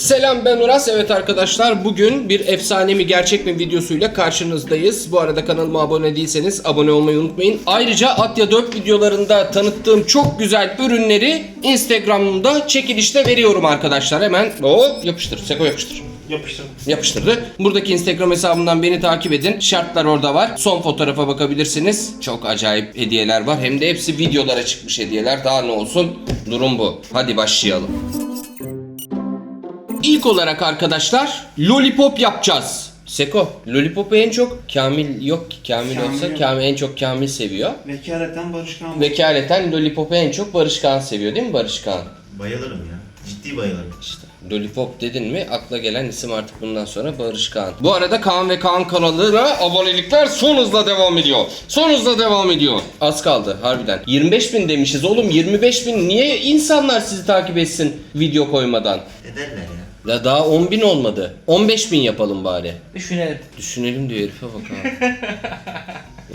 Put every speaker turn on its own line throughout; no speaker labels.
Selam ben Uras. Evet arkadaşlar bugün bir efsane mi gerçek mi videosuyla karşınızdayız. Bu arada kanalıma abone değilseniz abone olmayı unutmayın. Ayrıca Atya 4 videolarında tanıttığım çok güzel ürünleri Instagram'da çekilişte veriyorum arkadaşlar. Hemen hop yapıştır. Seko yapıştır.
Yapıştırdım.
Yapıştırdı. Buradaki Instagram hesabımdan beni takip edin. Şartlar orada var. Son fotoğrafa bakabilirsiniz. Çok acayip hediyeler var. Hem de hepsi videolara çıkmış hediyeler. Daha ne olsun? Durum bu. Hadi başlayalım. İlk olarak arkadaşlar lollipop yapacağız. Seko, lollipop'u en çok Kamil yok ki. Kamil,
Kamil
olsa
yok.
Kamil en çok Kamil seviyor.
Vekaleten Barışkan
Vekaleten lollipop'u en çok Barışkan seviyor değil mi Barışkan?
Bayılırım ya. Ciddi bayılırım.
İşte Lollipop dedin mi akla gelen isim artık bundan sonra Barış Kaan. Bu arada Kaan ve Kaan kanalına abonelikler son hızla devam ediyor. Son hızla devam ediyor. Az kaldı harbiden. 25 bin demişiz oğlum 25 bin niye insanlar sizi takip etsin video koymadan?
Ederler ya.
Ya daha 10 bin olmadı. 15 bin yapalım bari.
Düşünelim.
Düşünelim diyor herife bak abi.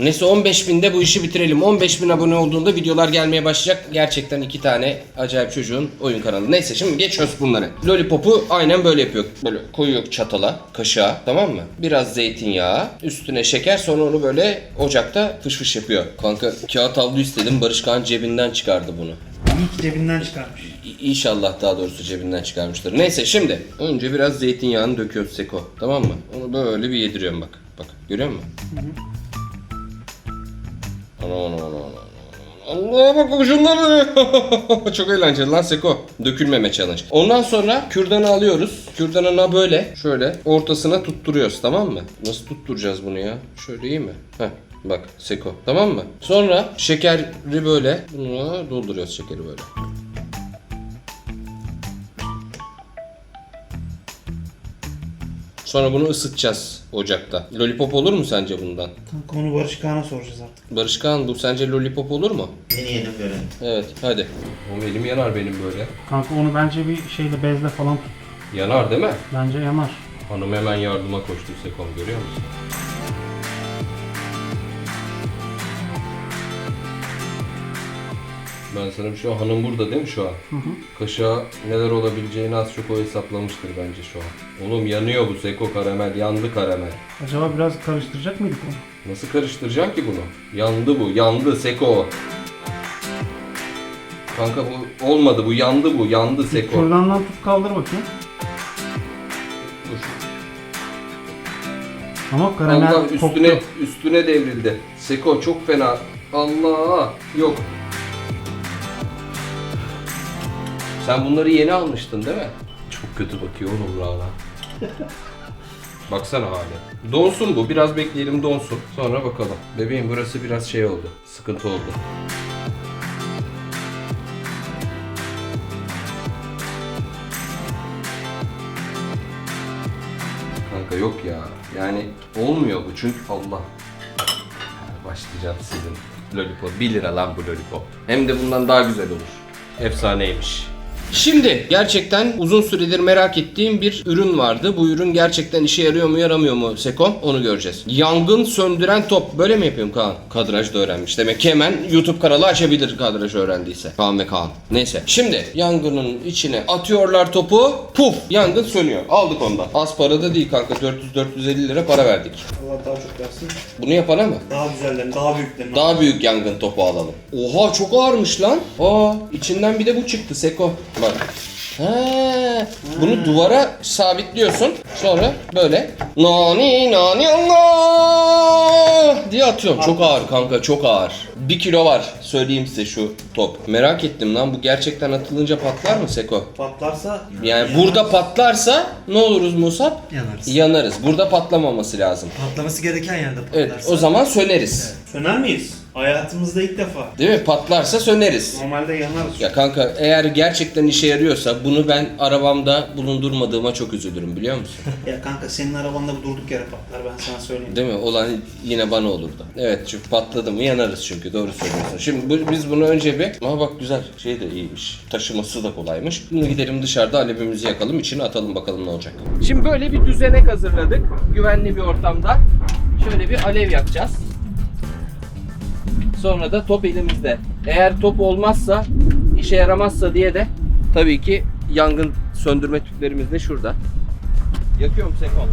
Neyse 15 binde bu işi bitirelim. 15 bin abone olduğunda videolar gelmeye başlayacak. Gerçekten iki tane acayip çocuğun oyun kanalı. Neyse şimdi geçiyoruz bunları. Lollipop'u aynen böyle yapıyor. Böyle koyuyor çatala, kaşığa tamam mı? Biraz zeytinyağı, üstüne şeker sonra onu böyle ocakta fış fış yapıyor. Kanka kağıt havlu istedim. Barış Kağan cebinden çıkardı bunu.
İyi ki cebinden çıkarmış.
İnşallah daha doğrusu cebinden çıkarmıştır. Neyse şimdi önce biraz zeytinyağını döküyoruz Seko. Tamam mı? Onu böyle bir yediriyorum bak. Bak görüyor musun? Ana ana ana ana. Allah'a bak şunları. Çok eğlenceli lan Seko. Dökülmeme challenge. Ondan sonra kürdanı alıyoruz. Kürdanına böyle şöyle ortasına tutturuyoruz tamam mı? Nasıl tutturacağız bunu ya? Şöyle iyi mi? Heh. Bak Seko tamam mı? Sonra şekeri böyle buna dolduruyoruz şekeri böyle. Sonra bunu ısıtacağız ocakta. Lollipop olur mu sence bundan?
Kanka onu Barışkan'a soracağız artık.
Barışkan bu sence lollipop olur mu?
Deneyelim görelim.
Evet hadi. O elim yanar benim böyle.
Kanka onu bence bir şeyle bezle falan tut.
Yanar değil mi?
Bence yanar.
Hanım hemen yardıma koştu Sekom görüyor musun? Ben sana bir şey hanım burada değil mi şu an? Kaşığa neler olabileceğini az çok o hesaplamıştır bence şu an. Oğlum yanıyor bu Seko karamel, yandı karamel.
Acaba biraz karıştıracak mıydık onu?
Nasıl karıştıracağım ki bunu? Yandı bu, yandı Seko. Kanka bu olmadı bu, yandı bu, yandı Seko.
Kürdandan tut kaldır bakayım.
Dur.
Ama karamel
Allah üstüne
koktu.
üstüne devrildi. Seko çok fena. Allah yok. Sen bunları yeni almıştın değil mi? Çok kötü bakıyor oğlum Rana. Baksana hali. Donsun bu. Biraz bekleyelim donsun. Sonra bakalım. Bebeğim burası biraz şey oldu. Sıkıntı oldu. Kanka yok ya. Yani olmuyor bu çünkü Allah. Başlayacağım sizin lollipop. 1 lira lan bu lollipop. Hem de bundan daha güzel olur. Efsaneymiş. Şimdi gerçekten uzun süredir merak ettiğim bir ürün vardı. Bu ürün gerçekten işe yarıyor mu yaramıyor mu Sekom onu göreceğiz. Yangın söndüren top. Böyle mi yapıyorum Kaan? Kadraj da öğrenmiş. Demek ki hemen YouTube kanalı açabilir kadraj öğrendiyse. Kaan ve Kaan. Neyse. Şimdi yangının içine atıyorlar topu. Puf yangın sönüyor. Aldık ondan. Az para da değil kanka. 400-450 lira para verdik.
Allah daha çok versin.
Bunu yapana mı?
Daha güzellerini, daha büyüklerini.
Daha büyük yangın topu alalım. Oha çok ağırmış lan. Aa içinden bir de bu çıktı Seko. Bak. He, bunu duvara sabitliyorsun. Sonra böyle nani nani Allah diye atıyorum. Çok ağır kanka çok ağır. Bir kilo var söyleyeyim size şu top. Merak ettim lan bu gerçekten atılınca patlar mı Seko?
Patlarsa
Yani burada patlarsa ne oluruz Musab?
Yanarız.
Yanarız. Burada patlamaması lazım.
Patlaması gereken yerde patlarsa.
Evet o zaman söneriz.
söner miyiz? Hayatımızda ilk defa.
Değil mi? Patlarsa söneriz.
Normalde yanarız.
Ya kanka eğer gerçekten işe yarıyorsa bunu ben arabamda bulundurmadığıma çok üzülürüm biliyor musun?
Ya kanka senin arabanda bu durduk yere patlar ben sana söyleyeyim.
Değil mi? Olan yine bana olurdu. Evet çünkü patladı mı yanarız çünkü doğru söylüyorsun. Şimdi bu- biz bunu önce bir... Ama bak güzel şey de iyiymiş. Taşıması da kolaymış. Bunu gidelim dışarıda alevimizi yakalım içine atalım bakalım ne olacak. Şimdi böyle bir düzenek hazırladık. Güvenli bir ortamda. Şöyle bir alev yakacağız. Sonra da top elimizde. Eğer top olmazsa, işe yaramazsa diye de tabii ki yangın Söndürme tüplerimiz de şurada. Yakıyorum Seko.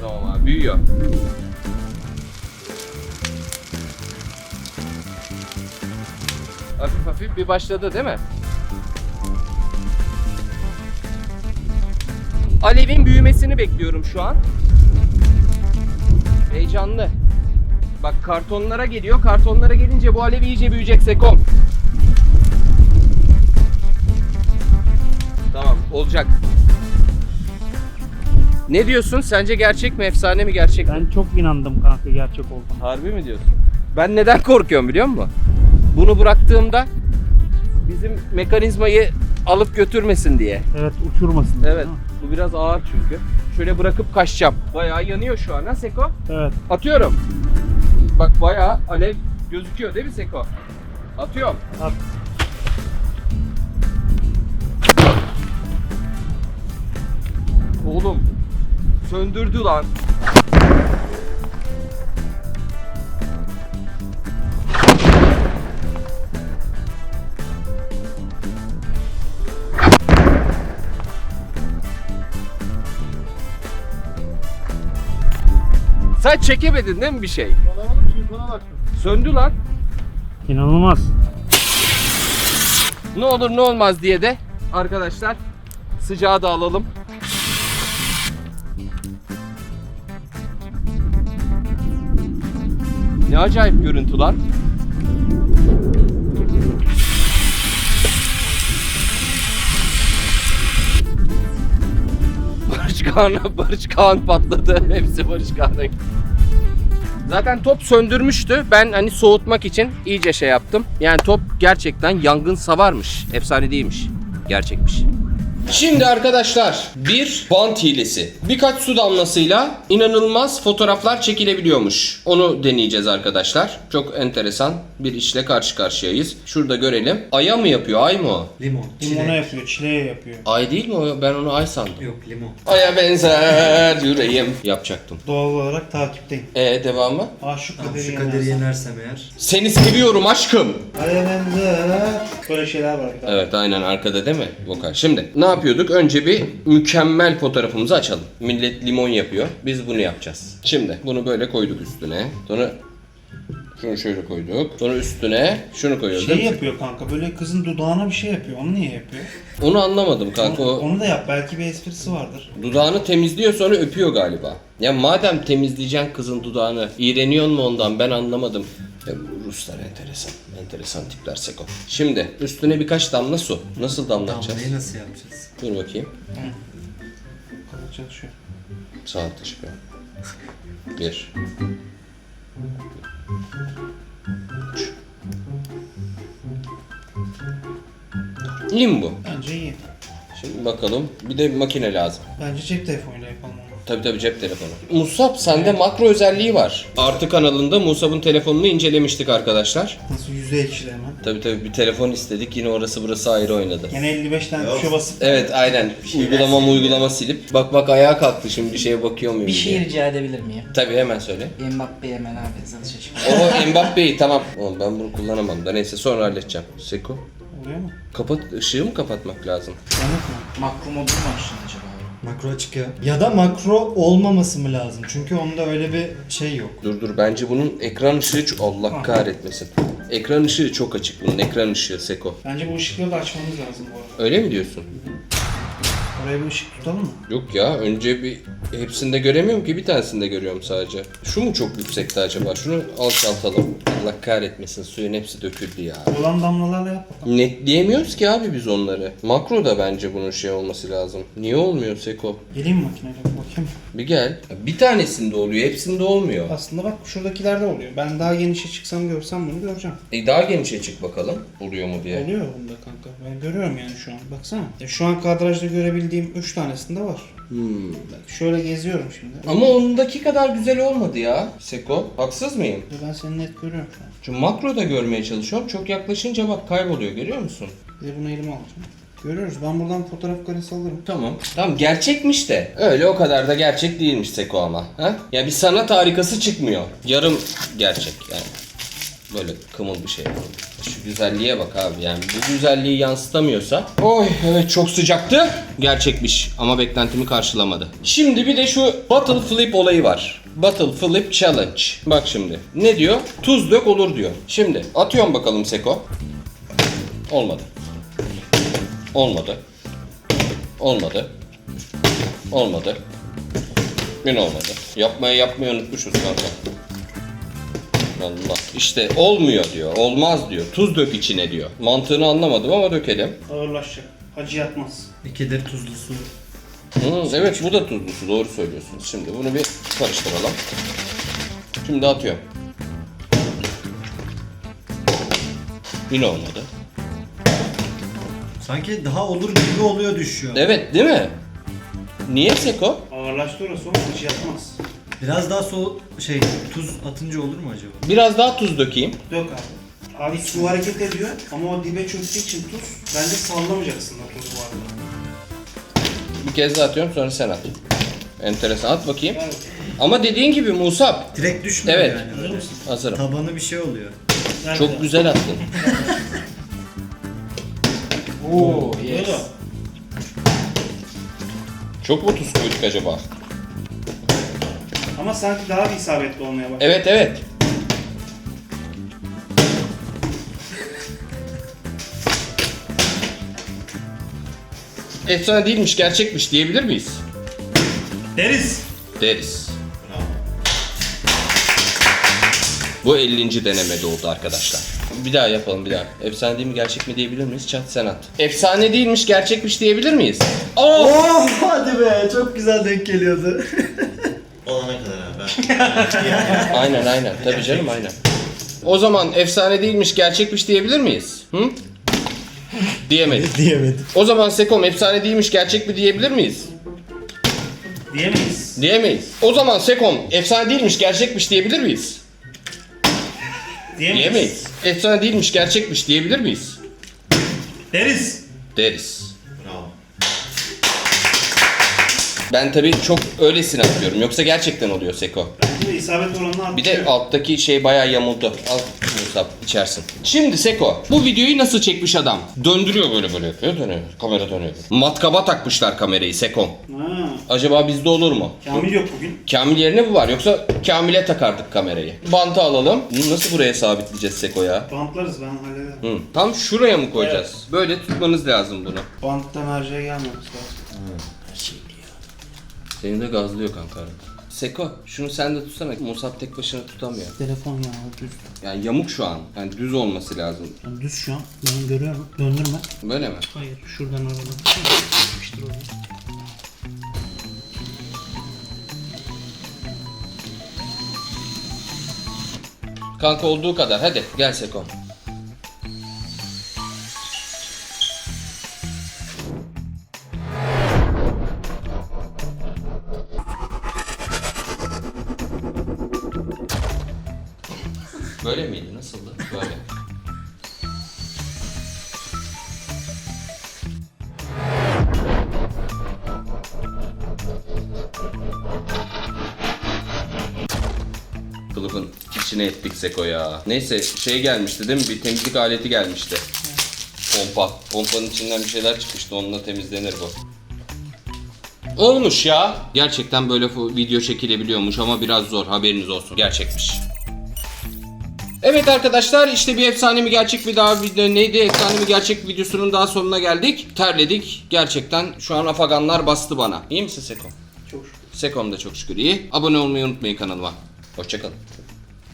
Tamam abi büyüyor. Hafif hafif bir başladı değil mi? Alevin büyümesini bekliyorum şu an. Heyecanlı. Bak kartonlara geliyor. Kartonlara gelince bu alev iyice büyüyecek Sekom. Tamam olacak. Ne diyorsun? Sence gerçek mi? Efsane mi gerçek mi?
Ben çok inandım kanka gerçek olduğuna.
Harbi mi diyorsun? Ben neden korkuyorum biliyor musun? Bunu bıraktığımda bizim mekanizmayı alıp götürmesin diye.
Evet uçurmasın.
Evet.
değil mi?
Bu biraz ağır çünkü. Şöyle bırakıp kaçacağım. Bayağı yanıyor şu an ha Seko?
Evet.
Atıyorum. Bak bayağı alev gözüküyor değil mi Seko? Atıyorum.
At.
Oğlum söndürdü lan. Sen çekemedin değil mi bir şey? Söndü lan.
İnanılmaz.
Ne olur ne olmaz diye de arkadaşlar sıcağı da alalım. Ne acayip görüntü lan. Barış Kağan patladı. Hepsi Barış gitti. Zaten top söndürmüştü. Ben hani soğutmak için iyice şey yaptım. Yani top gerçekten yangın savarmış. Efsane değilmiş. Gerçekmiş. Şimdi arkadaşlar bir bant hilesi. Birkaç su damlasıyla inanılmaz fotoğraflar çekilebiliyormuş. Onu deneyeceğiz arkadaşlar. Çok enteresan bir işle karşı karşıyayız. Şurada görelim. Aya mı yapıyor? Ay mı o?
Limon.
Limona yapıyor, çileğe yapıyor.
Ay değil mi o? Ben onu ay sandım.
Yok limon.
Aya benzer yüreğim. Yapacaktım.
Doğal olarak takipteyim.
E devamı?
Aa şu
Tamam,
kaderi
şu kaderi yenersem eğer.
Seni seviyorum aşkım.
Aya benzer. Böyle şeyler var. bir.
Evet aynen arkada değil mi vokal? Şimdi ne yapıyorduk? Önce bir mükemmel fotoğrafımızı açalım. Millet limon yapıyor. Biz bunu yapacağız. Şimdi bunu böyle koyduk üstüne. Sonra şunu şöyle koyduk. Sonra üstüne şunu koyuyoruz
Şey
değil mi?
yapıyor kanka böyle kızın dudağına bir şey yapıyor. Onu niye yapıyor?
Onu anlamadım kanka.
Onu, onu da yap. Belki bir esprisi vardır.
dudağını temizliyor sonra öpüyor galiba. Ya madem temizleyeceksin kızın dudağını, iğreniyor mu ondan ben anlamadım. Ya Ruslar enteresan. Enteresan tipler seko. Şimdi üstüne birkaç damla su. Nasıl damlatacağız?
Damlayı nasıl yapacağız?
Dur bakayım.
Kafa çalışıyor.
Sağ altta çıkıyor. Bir. Üç. Limbo.
Bence iyi.
Şimdi bakalım. Bir de makine lazım.
Bence cep telefonuyla yapalım onu.
Tabi tabi cep telefonu. Musab sende makro özelliği var. Artı kanalında Musab'ın telefonunu incelemiştik arkadaşlar.
Nasıl yüzde ekşili hemen.
Tabi tabi bir telefon istedik yine orası burası ayrı oynadı.
Gene 55 tane tuşa basıp
Evet aynen. Uygulama uygulama silip. Bak bak ayağa kalktı şimdi bir şeye bakıyor muyum
Bir şey
diye.
rica edebilir miyim?
Tabi hemen söyle.
Mbappe hemen abi hızlı çıkıyor.
Oho Mbappe'yi tamam. Oğlum ben bunu kullanamam da neyse sonra halledeceğim. Seko.
oluyor mu?
Kapat ışığı mı kapatmak lazım?
Yanık mı?
Makro modu mu açtın acaba?
Makro açık ya. Ya da makro olmaması mı lazım? Çünkü onda öyle bir şey yok.
Dur dur bence bunun ekran ışığı ç- Allah kahretmesin. Ekran ışığı çok açık bunun ekran ışığı Seko.
Bence bu ışıkları da açmamız lazım bu arada.
Öyle mi diyorsun?
Oraya bir ışık tutalım mı?
Yok ya önce bir hepsinde göremiyorum ki bir tanesinde görüyorum sadece. Şu mu çok yüksekte acaba? Şunu alçaltalım. Allah kahretmesin suyun hepsi döküldü ya.
Olan damlalarla yap bakalım.
Netleyemiyoruz ki abi biz onları. Makro da bence bunun şey olması lazım. Niye olmuyor Seko?
Geleyim makineyle bir bakayım.
Bir gel. Bir tanesinde oluyor, hepsinde olmuyor.
Aslında bak şuradakilerde oluyor. Ben daha genişe çıksam görsem bunu göreceğim.
E daha genişe çık bakalım. Oluyor mu diye.
Oluyor bunda kanka. Ben görüyorum yani şu an. Baksana. Ya şu an kadrajda görebildiğim 3 tanesinde var.
Hmm.
Bak şöyle geziyorum şimdi.
Ama ondaki kadar güzel olmadı ya Seko. Haksız mıyım?
Ben seni net görüyorum şu an.
Çünkü makro da görmeye çalışıyorum. Çok yaklaşınca bak kayboluyor görüyor musun?
Bir de bunu elime alacağım. Görüyoruz. Ben buradan fotoğraf karesi alırım.
Tamam. Tamam gerçekmiş de. Öyle o kadar da gerçek değilmiş Seko ama. Ha? Ya bir sanat harikası çıkmıyor. Yarım gerçek yani. Böyle kımıl bir şey. Şu güzelliğe bak abi yani bu güzelliği yansıtamıyorsa. Oy evet çok sıcaktı. Gerçekmiş ama beklentimi karşılamadı. Şimdi bir de şu Bottle Flip olayı var. Bottle Flip Challenge. Bak şimdi. Ne diyor? Tuz dök olur diyor. Şimdi atıyorum bakalım Seko. Olmadı. Olmadı. Olmadı. Olmadı. Gün olmadı. Yapmayı yapmayı unutmuşuz kanka. Allah. İşte olmuyor diyor. Olmaz diyor. Tuz dök içine diyor. Mantığını anlamadım ama dökelim.
Ağırlaşacak. Acı yatmaz.
İkidir tuzlu su.
Hı, evet bu da tuzlu su. Doğru söylüyorsunuz. Şimdi bunu bir karıştıralım. Şimdi atıyorum. Yine olmadı.
Sanki daha olur gibi oluyor düşüyor.
Evet değil mi? Niye Seko?
Ağırlaştı orası oğlum acı yatmaz.
Biraz daha so şey tuz atınca olur mu acaba?
Biraz daha tuz dökeyim.
Dök abi. Abi su hareket ediyor ama o dibe çöktüğü için tuz bence sallamayacaksın da tuz bu arada.
Bir kez daha atıyorum sonra sen at. Enteresan at bakayım.
Evet.
Ama dediğin gibi Musab.
Direkt düşmüyor
Evet.
yani.
Mısın?
Hazırım.
Tabanı bir şey oluyor.
Nerede?
Çok güzel attın.
Oo, yes.
Çok mu tuz koyduk acaba?
Ama sanki daha bir isabetli olmaya başladı.
Evet evet. Efsane değilmiş, gerçekmiş diyebilir miyiz?
Deriz.
Deriz. Bu 50. denemede oldu arkadaşlar. Bir daha yapalım bir daha. Efsane değil mi gerçek mi diyebilir miyiz? Çat sen at. Efsane değilmiş gerçekmiş diyebilir miyiz? Oh!
Oh hadi be çok güzel denk geliyordu.
Olana.
Aynen aynen. Tabii canım aynen. O zaman efsane değilmiş gerçekmiş diyebilir miyiz? Hı? Diyemedik.
Diyemedik.
O zaman Sekom efsane değilmiş gerçek mi diyebilir miyiz?
Diyemeyiz.
Diyemeyiz. O zaman Sekom efsane değilmiş gerçekmiş diyebilir miyiz?
Diyemeyiz.
Diyemeyiz. Efsane değilmiş gerçekmiş diyebilir miyiz?
Deriz.
Deriz.
Bravo.
Ben tabii çok öylesine atıyorum. Yoksa gerçekten oluyor Seko.
Bence de isabet oranını arttırıyor.
Bir de alttaki şey bayağı yamuldu. Al Musab içersin. Şimdi Seko bu videoyu nasıl çekmiş adam? Döndürüyor böyle böyle yapıyor dönüyor. Kamera dönüyor. Matkaba takmışlar kamerayı Sekom.
Ha,
Acaba bizde olur mu?
Kamil yok bugün.
Kamil yerine bu var yoksa Kamil'e takardık kamerayı. Bantı alalım. Bunu nasıl buraya sabitleyeceğiz Seko ya?
Bantlarız ben hallederim.
Hı. Tam şuraya mı koyacağız? Böyle tutmanız lazım bunu.
Banttan harcaya gelmemiz lazım.
Seni de gazlıyor kanka arada. Seko şunu sen de tutsana. Musab tek başına tutamıyor.
Telefon ya düz.
Yani yamuk şu an. Yani düz olması lazım.
Yani düz şu an. Ben görüyorum. Döndürme.
Böyle mi?
Hayır şuradan aradan. Yapıştır oraya.
Kanka olduğu kadar. Hadi gel Seko. Böyle miydi? Nasıldı? Böyle. Kılıfın içine ettik Seko ya. Neyse şey gelmişti değil mi? Bir temizlik aleti gelmişti. Pompa. Pompanın içinden bir şeyler çıkmıştı. Onunla temizlenir bu. Olmuş ya. Gerçekten böyle video çekilebiliyormuş ama biraz zor. Haberiniz olsun. Gerçekmiş. Evet arkadaşlar işte bir efsane mi gerçek mi daha video neydi efsane mi gerçek videosunun daha sonuna geldik. Terledik. Gerçekten şu an afaganlar bastı bana. İyi misin Seko?
Çok şükür.
Sekom da çok şükür iyi. Abone olmayı unutmayın kanalıma. Hoşçakalın.